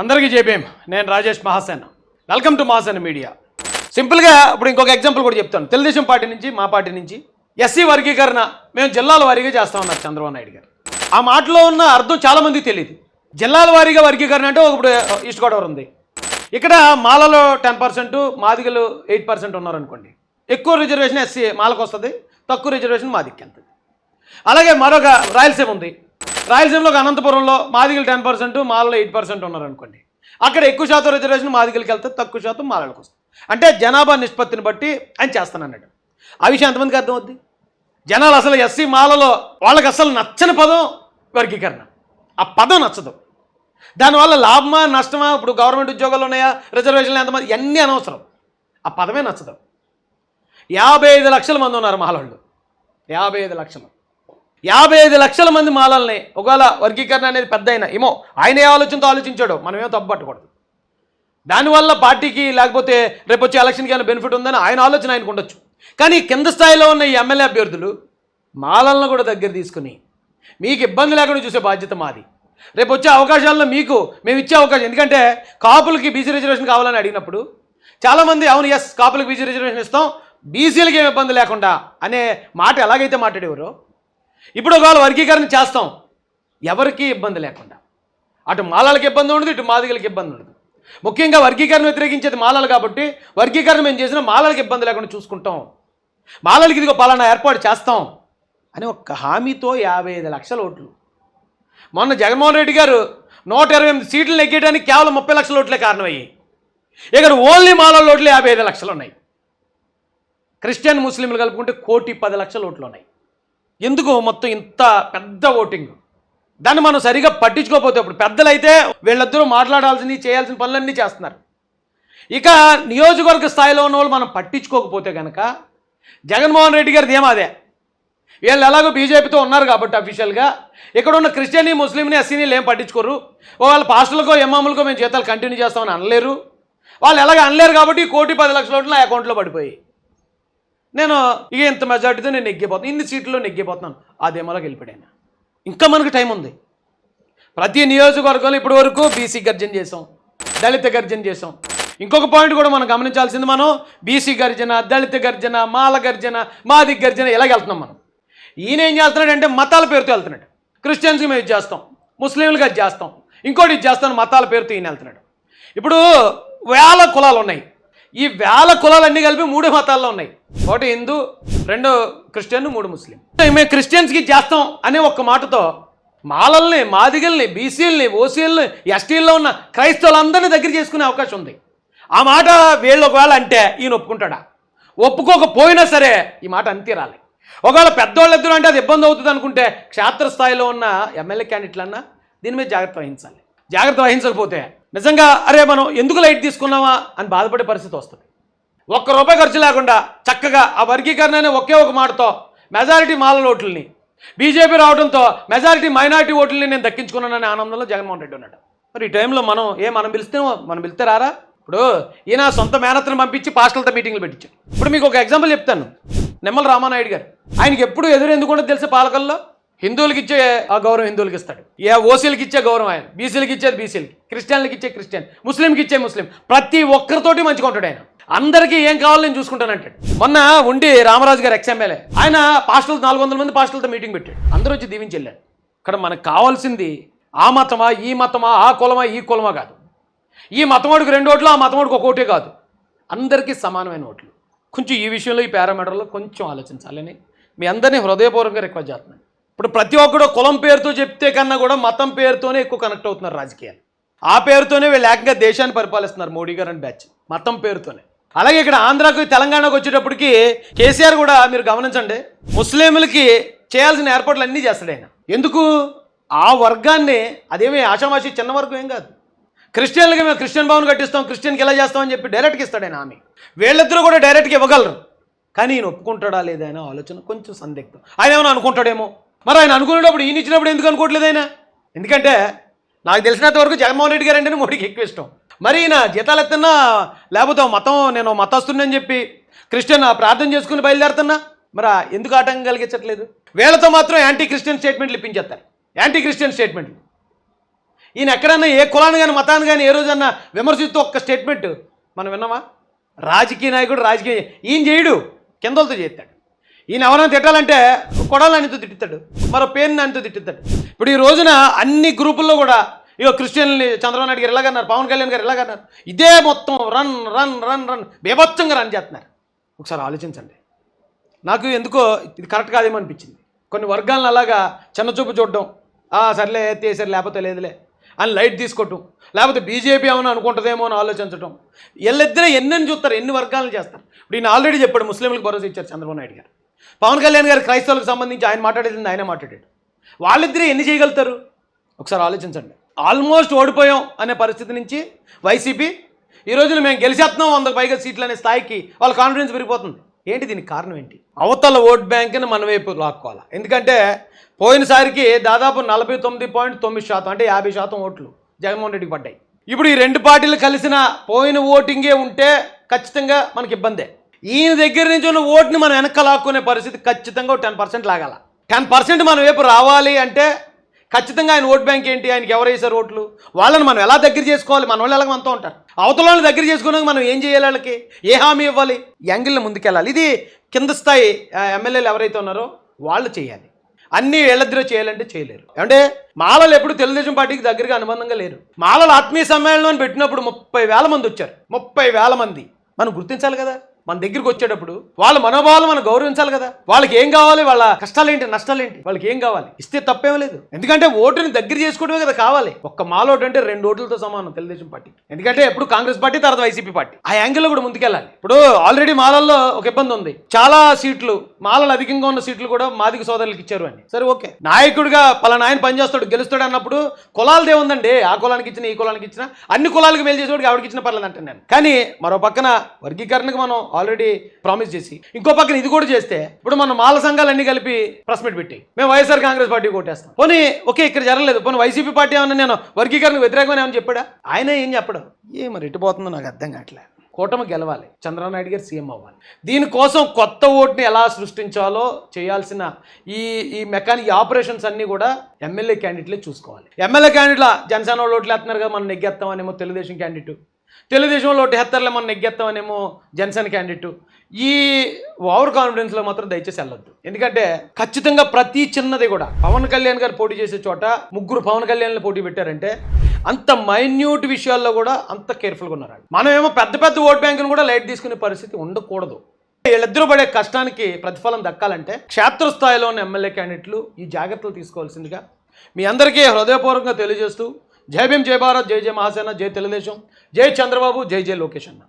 అందరికీ చెప్పేం నేను Rajesh Mahasen. Welcome to Mahasen media సింపుల్గా ఇప్పుడు ఇంకొక ఎగ్జాంపుల్ కూడా చెప్తాను. తెలుగుదేశం పార్టీ నుంచి మా పార్టీ నుంచి ఎస్సీ వర్గీకరణ మేము జిల్లాల వారీగా చేస్తామన్నారు చంద్రబాబు నాయుడు గారు. ఆ మాటలో ఉన్న అర్థం చాలామందికి తెలియదు జిల్లాల వారీగా వర్గీకరణ అంటే ఇప్పుడు ఈస్ట్ గోదావరి ఉంది. ఇక్కడ మాలలో టెన్ పర్సెంట్ మాదిగలు ఎయిట్ పర్సెంట్ ఉన్నారనుకోండి. ఎక్కువ రిజర్వేషన్ ఎస్సీ మాలకు వస్తుంది తక్కువ రిజర్వేషన్ మాదికి వెళ్తుంది. అలాగే మరొక రాయలసీమ ఉంది. రాయలసీమలో అనంతపురంలో మాదిగలు టెన్ పర్సెంట్ మాలలో ఎయిట్ పర్సెంట్ ఉన్నారనుకోండి. అక్కడ ఎక్కువ శాతం రిజర్వేషన్ మాదిగలకి వెళ్తే తక్కువ శాతం మాలలకు వస్తుంది. అంటే జనాభా నిష్పత్తిని బట్టి ఆయన చేస్తానన్నాడు ఆ విషయం ఎంతమందికి అర్థమవుద్ది? జనాలు అసలు ఎస్సీ మాలలో వాళ్ళకి అసలు నచ్చని పదం వర్గీకరణ. ఆ పదం నచ్చదు. దానివల్ల లాభమా నష్టమా ఇప్పుడు గవర్నమెంట్ ఉద్యోగాలు ఉన్నాయా రిజర్వేషన్లు ఎంతమంది ఇవన్నీ అనవసరం. ఆ పదమే నచ్చదు. యాభై ఐదు లక్షల మంది ఉన్నారు మాలవాళ్ళు యాభై ఐదు లక్షలు. యాభై ఐదు లక్షల మంది మాలల్ని ఒకవేళ వర్గీకరణ అనేది పెద్ద అయినా ఏమో ఆయన ఏ ఆలోచనతో ఆలోచించాడో మనమేమో తప్పు పట్టకూడదు. దానివల్ల పార్టీకి లేకపోతే రేపు వచ్చే ఎలక్షన్కి ఏమైనా బెనిఫిట్ ఉందని ఆయన ఆలోచన ఆయనకు ఉండొచ్చు. కానీ కింద స్థాయిలో ఉన్న ఈ ఎమ్మెల్యే అభ్యర్థులు మాలలను కూడా దగ్గర తీసుకుని మీకు ఇబ్బంది లేకుండా చూసే బాధ్యత మాది. రేపు వచ్చే అవకాశాల్లో మీకు మేము ఇచ్చే అవకాశం. ఎందుకంటే కాపులకి బీసీ రిజర్వేషన్ కావాలని అడిగినప్పుడు చాలామంది అవును ఎస్ కాపులకి బీసీ రిజర్వేషన్ ఇస్తాం బీసీలకి ఏమి ఇబ్బంది లేకుండా అనే మాట ఎలాగైతే మాట్లాడేవారో ఇప్పుడు ఒకవేళ వర్గీకరణ చేస్తాం ఎవరికీ ఇబ్బంది లేకుండా. అటు మాలలకు ఇబ్బంది ఉండదు ఇటు మాదిగలకి ఇబ్బంది ఉండదు. ముఖ్యంగా వర్గీకరణ వ్యతిరేకించేది మాలలు కాబట్టి వర్గీకరణ మేము చేసిన మాలలకు ఇబ్బంది లేకుండా చూసుకుంటాం. మాలలకి ఇదిగో పలానా ఏర్పాటు చేస్తాం అని ఒక హామీతో యాభై ఐదు లక్షల ఓట్లు. మొన్న జగన్మోహన్ రెడ్డి గారు నూట ఇరవై ఎనిమిది సీట్లు నెగ్గేయడానికి కేవలం ముప్పై లక్షల ఓట్లే కారణమయ్యాయి ఇక్కడ ఓన్లీ మాలల ఓట్లు యాభై ఐదు లక్షలు ఉన్నాయి. క్రిస్టియన్ ముస్లింలు కలుపుకుంటే కోటి పది లక్షల ఓట్లు ఉన్నాయి. ఎందుకు మొత్తం ఇంత పెద్ద ఓటింగ్? దాన్ని మనం సరిగా పట్టించుకోకపోతే ఇప్పుడు పెద్దలైతే వీళ్ళిద్దరూ మాట్లాడాల్సింది చేయాల్సిన పనులన్నీ చేస్తున్నారు. ఇక నియోజకవర్గ స్థాయిలో ఉన్న వాళ్ళు మనం పట్టించుకోకపోతే కనుక జగన్మోహన్ రెడ్డి గారిది ఏమాదే వీళ్ళు ఎలాగో బీజేపీతో ఉన్నారు కాబట్టి అఫీషియల్గా. ఇక్కడ ఉన్న క్రిస్టియన్ని ముస్లింని ఎస్సీని ఏం పట్టించుకోరు. వాళ్ళ పాస్టులకో ఎమ్మాములకో మేము జీతాలు కంటిన్యూ చేస్తామని అనలేరు. వాళ్ళు ఎలాగ అనలేరు కాబట్టి కోటి పది లక్షల ఓట్లు నా అకౌంట్లో పడిపోయి నేను ఇక ఇంత మెజార్టీతో నేను నెగ్గిపోతాను. ఇన్ని సీట్లలో నెగ్గిపోతున్నాను. అదేమోలా గెలిపాడాను ఇంకా మనకు టైం ఉంది. ప్రతి నియోజకవర్గంలో ఇప్పటి వరకు బీసీ గర్జన చేసాం దళిత గర్జన చేసాం ఇంకొక పాయింట్ కూడా మనం గమనించాల్సింది మనం బీసీ గర్జన దళిత గర్జన మాల గర్జన మాది గర్జన ఇలాగ వెళ్తున్నాం మనం? ఈయన ఏం చేస్తున్నాడంటే మతాల పేరుతో వెళ్తున్నాడు. క్రిస్టియన్స్కి మేము ఇది చేస్తాం. ముస్లింలకు అది చేస్తాం. ఇంకోటి ఇది చేస్తాను మతాల పేరుతో ఈయన వెళ్తున్నాడు. ఇప్పుడు వేల కులాలు ఉన్నాయి. ఈ వేల కులాలన్నీ కలిపి మూడు మతాల్లో ఉన్నాయి. ఒకటి హిందూ రెండు క్రిస్టియన్ మూడు ముస్లిం. మేము క్రిస్టియన్స్కి చేస్తాం అనే ఒక మాటతో మాలల్ని మాదిగల్ని బీసీలని ఓసీలని ఎస్టీల్లో ఉన్న క్రైస్తవులందరినీ దగ్గర చేసుకునే అవకాశం ఉంది. ఆ మాట వీళ్ళు ఒకవేళ అంటే ఈయన ఒప్పుకుంటాడా? ఒప్పుకోకపోయినా సరే ఈ మాట అంతీరాలి. ఒకవేళ పెద్దవాళ్ళు ఇద్దరు అంటే అది ఇబ్బంది అవుతుంది అనుకుంటే క్షేత్రస్థాయిలో ఉన్న ఎమ్మెల్యే క్యాండిడేట్లన్నా దీని మీద జాగ్రత్త వహించాలి. జాగ్రత్త వహించకపోతే నిజంగా అరే మనం ఎందుకు లైట్ తీసుకున్నామా అని బాధపడే పరిస్థితి వస్తుంది. ఒక్క రూపాయి ఖర్చు లేకుండా చక్కగా ఆ వర్గీకరణ అనే ఒకే ఒక మాటతో మెజారిటీ మాలల ఓట్లని బీజేపీ రావడంతో మెజారిటీ మైనారిటీ ఓట్లని నేను దక్కించుకున్నాననే ఆనందంలో జగన్మోహన్ రెడ్డి ఉన్నాడు. మరి ఈ టైంలో మనం ఏ మనం పిలిస్తే మనం పిలిస్తే రారా? ఇప్పుడు ఈయన సొంత మేనత్తను పంపించి పాస్టల్తో మీటింగ్లు పెట్టించారు ఇప్పుడు మీకు ఒక ఎగ్జాంపుల్ చెప్తాను. నిమ్మల రామానాయుడు గారు. ఆయనకి ఎప్పుడు ఎదురు ఎందుకు తెలిసే పాలకల్లో? హిందువులకి ఇచ్చే ఆ గౌరవం హిందువులకి ఇస్తాడు. ఏ ఓసీలకి ఇచ్చే గౌరవం ఆయన బీసీలకి ఇచ్చేది బీసీలకి క్రిస్టియన్లకి ఇచ్చే క్రిస్టియన్ ముస్లింకి ఇచ్చే ముస్లిం ప్రతి ఒక్కరితోటి మంచిగా ఉంటాడు ఆయన. అందరికీ ఏం కావాలో నేను చూసుకుంటానంటాడు మొన్న ఉండి రామరాజు గారు ఎక్స్ఎమ్మెల్యే ఆయన పాస్టల్ నాలుగు వందల మంది పాస్టల్తో మీటింగ్ పెట్టాడు. అందరూ వచ్చి దీవించి వెళ్ళాడు ఇక్కడ మనకు కావాల్సింది ఆ మతమా ఈ మతమా ఆ కులమా ఈ కులమా కాదు. ఈ మతమోడికి రెండు ఓట్లు ఆ మతమోడికి ఒక ఓటే కాదు. అందరికీ సమానమైన ఓట్లు. కొంచెం ఈ విషయంలో ఈ పారామీటర్లో కొంచెం ఆలోచించాలని మీ అందరినీ హృదయపూర్వకంగా రిక్వెస్ట్ చేస్తున్నాను. ఇప్పుడు ప్రతి ఒక్కడు కులం పేరుతో చెప్తే కన్నా కూడా మతం పేరుతోనే ఎక్కువ కనెక్ట్ అవుతున్నారు రాజకీయాలు. ఆ పేరుతోనే వీళ్ళు ఏకంగా దేశాన్ని పరిపాలిస్తున్నారు మోడీ గారు అండ్ బ్యాచ్ మతం పేరుతోనే. అలాగే ఇక్కడ ఆంధ్రాకు తెలంగాణకు వచ్చేటప్పటికి కేసీఆర్ కూడా మీరు గమనించండి ముస్లింలకి చేయాల్సిన ఏర్పాట్లు అన్నీ చేస్తాడు ఆయన. ఎందుకు? ఆ వర్గాన్ని అదేమీ ఆషామాషి చిన్న వర్గం ఏం కాదు. క్రిస్టియన్లకి మేము క్రిస్టియన్ భవన్ కట్టిస్తాం క్రిస్టియన్కి ఎలా చేస్తామని చెప్పి డైరెక్ట్గా ఇస్తాడు ఆయన ఆమె వీళ్ళిద్దరూ కూడా డైరెక్ట్గా ఇవ్వగలరు. కానీ ఈయన ఒప్పుకుంటాడా లేదా అనే ఆలోచన కొంచెం సందిగ్ధం. ఆయన ఏమైనా అనుకుంటాడేమో? మరి ఆయన అనుకునేటప్పుడు ఈయన ఇచ్చినప్పుడు ఎందుకు అనుకోవట్లేదు ఆయన? ఎందుకంటే నాకు తెలిసినంత వరకు జగన్మోహన్ రెడ్డి గారు అంటేనే మోడీకి ఎక్కువ ఇష్టం. మరి ఈయన జీతాలు ఎత్తున్నా లేకపోతే మతం నేను మతస్తున్నని చెప్పి క్రిస్టియన్ ప్రార్థన చేసుకుని బయలుదేరుతున్నా మరి ఎందుకు ఆటంకం కలిగించట్లేదు? వీళ్ళతో మాత్రం యాంటీ క్రిస్టియన్ స్టేట్మెంట్లు ఇప్పించేస్తారు. యాంటీ క్రిస్టియన్ స్టేట్మెంట్లు ఈయన ఎక్కడన్నా ఏ కులాన్ని కానీ మతాన్ని కానీ ఏ రోజన్నా విమర్శిస్తూ ఒక్క స్టేట్మెంట్ మనం విన్నామా? రాజకీయ నాయకుడు రాజకీయ ఈయన చేయడు. కిందలతో చేస్తాడు. ఈయన ఎవరైనా తిట్టాలంటే కొడాలనితో తిట్టుతాడు మరో పేరుని ఆయనతో తిట్టుతాడు ఇప్పుడు ఈ రోజున అన్ని గ్రూపుల్లో కూడా ఇగో క్రిస్టియన్ని చంద్రబాబు నాయుడు గారు ఎలాగన్నారు పవన్ కళ్యాణ్ గారు ఎలాగన్నారు ఇదే మొత్తం రన్ రన్ రన్ రన్ బేభత్సంగా రన్ చేస్తున్నారు. ఒకసారి ఆలోచించండి. నాకు ఎందుకో ఇది కరెక్ట్ కాదేమో అనిపించింది. కొన్ని వర్గాలను అలాగా చిన్నచూపు చూడడం "ఆ, సర్లే తీసారు లేకపోతే లేదులే అని లైట్ తీసుకోవటం లేకపోతే బీజేపీ ఏమైనా అనుకుంటుందేమో అని ఆలోచించటం. వీళ్ళిద్దరే ఎన్నెన్ని చూస్తారు ఎన్ని వర్గాలను చేస్తారు. ఇప్పుడు ఈయన ఆల్రెడీ చెప్పాడు ముస్లింలకు భరోసా ఇచ్చారు చంద్రబాబు నాయుడు గారు. పవన్ కళ్యాణ్ గారు క్రైస్తవులకు సంబంధించి ఆయన మాట్లాడేది ఆయన మాట్లాడాడు. వాళ్ళిద్దరే ఎన్ని చేయగలుగుతారు? ఒకసారి ఆలోచించండి. ఆల్మోస్ట్ ఓడిపోయాం అనే పరిస్థితి నుంచి వైసీపీ ఈ రోజున మేము గెలిచేస్తున్నాం వందకు పైగా సీట్లు అనే స్థాయికి వాళ్ళ కాన్ఫిడెన్స్ పెరిగిపోతుంది. ఏంటి దీనికి కారణం ఏంటి? అవతల ఓట్ బ్యాంక్ని మన వైపు లాక్కోవాలి? ఎందుకంటే పోయినసారికి దాదాపు నలభై తొమ్మిది పాయింట్ తొమ్మిది శాతం అంటే యాభై శాతం ఓట్లు జగన్మోహన్ రెడ్డికి పడ్డాయి. ఇప్పుడు ఈ రెండు పార్టీలు కలిసిన పోయిన ఓటింగే ఉంటే ఖచ్చితంగా మనకి ఇబ్బందే. ఈయన దగ్గర నుంచి ఉన్న ఓటుని మనం వెనకలాక్కునే పరిస్థితి ఖచ్చితంగా టెన్ పర్సెంట్ లాగాల. టెన్ పర్సెంట్ మన వైపు రావాలి అంటే ఖచ్చితంగా ఆయన ఓట్ బ్యాంక్ ఏంటి? ఆయనకి ఎవరు ఓట్లు? వాళ్ళని మనం ఎలా దగ్గర చేసుకోవాలి? మన వాళ్ళు ఎలాగ మనతో ఉంటారు? అవతల వాళ్ళని దగ్గర చేసుకున్నాక మనం ఏం చేయాలి వాళ్ళకి? ఏ హామీ ఇవ్వాలి? ఈ ముందుకెళ్ళాలి. ఇది కింద స్థాయి ఎమ్మెల్యేలు ఎవరైతే ఉన్నారో వాళ్ళు చేయాలి. అన్ని వీళ్ళిద్దరూ చేయాలంటే చేయలేరు. అంటే మాలలు ఎప్పుడు తెలుగుదేశం పార్టీకి దగ్గరగా అనుబంధంగా లేరు. మాలలు ఆత్మీయ సమ్మేళనం అని పెట్టినప్పుడు ముప్పై వేల మంది వచ్చారు. ముప్పై వేల మంది. మనం గుర్తించాలి కదా. మన దగ్గరికి వచ్చేటప్పుడు వాళ్ళ మనోభావాలు మనం గౌరవించాలి కదా. వాళ్ళకి ఏం కావాలి? వాళ్ళ కష్టాలు ఏంటి నష్టాలు ఏంటి వాళ్ళకి ఏం కావాలి? ఇస్తే తప్పేం లేదు. ఎందుకంటే ఓటుని దగ్గర చేసుకోవడమే కదా కావాలి. ఒక్క మాలోటు అంటే రెండు ఓట్లతో సమానం తెలుగుదేశం పార్టీ. ఎందుకంటే ఎప్పుడు కాంగ్రెస్ పార్టీ తర్వాత వైసీపీ పార్టీ. ఆ యాంగిల్లో కూడా ముందుకెళ్ళాలి. ఇప్పుడు ఆల్రెడీ మాలల్లో ఒక ఇబ్బంది ఉంది. చాలా సీట్లు మాలలు అధికంగా ఉన్న సీట్లు కూడా మాదిక సోదరులకు ఇచ్చారు అని. సరే ఓకే. నాయకుడిగా పలానా ఆయన పనిచేస్తాడు గెలుస్తాడు అన్నప్పుడు కులాలదే ఉందండి ఆ కులానికి ఇచ్చిన ఈ కులానికి ఇచ్చిన అన్ని కులాలకు మేలు చేసేవాడికి ఆవిడకి ఇచ్చిన పర్లేదు అంటే నేను. కానీ మరో పక్కన వర్గీకరణకు మనం ఆల్రెడీ ప్రామిస్ చేసి. ఇంకో పక్కన ఇది కూడా చేస్తే ఇప్పుడు మనం మాల సంఘాలన్నీ కలిపి ప్రెస్ మీట్ పెట్టి మేము వైఎస్ఆర్ కాంగ్రెస్ పార్టీ కొట్టేస్తాం. పోనీ ఓకే ఇక్కడ జరగలేదు పోనీ వైసీపీ పార్టీ ఏమన్నా నేను వర్గీకరణకు వ్యతిరేకమని ఏమని చెప్పాడా? ఆయన ఏం చెప్పడం. ఏ మరి ఎటుపోతుందో నాకు అర్థం కావట్లేదు కూటమి గెలవాలి చంద్రబాబు నాయుడు గారు సీఎం అవ్వాలి. దీనికోసం కొత్త ఓట్ని ఎలా సృష్టించాలో చేయాల్సిన ఈ ఈ మెకానిక్ ఆపరేషన్స్ అన్నీ కూడా ఎమ్మెల్యే క్యాండిడేట్లే చూసుకోవాలి. ఎమ్మెల్యే క్యాండిడేట్ల జనసేన వాళ్ళు ఓట్లు వేస్తున్నారు కదా మనం నెగ్గేస్తామనేమో తెలుగుదేశం క్యాండిడేట్. తెలుగుదేశంలో హెత్తర్లు మనం నెగ్గేస్తామనేమో జనసేన క్యాండిడేట్ ఈ ఓవర్ కాన్ఫిడెన్స్లో మాత్రం దయచేసి వెళ్ళొద్దు. ఎందుకంటే ఖచ్చితంగా ప్రతి చిన్నది కూడా పవన్ కళ్యాణ్ గారు పోటీ చేసే చోట ముగ్గురు పవన్ కళ్యాణ్లు పోటీ పెట్టారంటే అంత మైన్యూట్ విషయాల్లో కూడా అంత కేర్ఫుల్గా ఉన్నారు మనమేమో మనం ఏమో పెద్ద పెద్ద ఓట్ బ్యాంకును కూడా లైట్ తీసుకునే పరిస్థితి ఉండకూడదు. వీళ్ళిద్దరూ పడే కష్టానికి ప్రతిఫలం దక్కాలంటే క్షేత్రస్థాయిలో ఉన్న ఎమ్మెల్యే క్యాండిడేట్లు ఈ జాగ్రత్తలు తీసుకోవాల్సిందిగా మీ అందరికీ హృదయపూర్వకంగా తెలియజేస్తూ జై భీమ్ జై భారత్ జై జై మహాసేన జై తెలుగుదేశం జై చంద్రబాబు జై జై లోకేష్ అన్న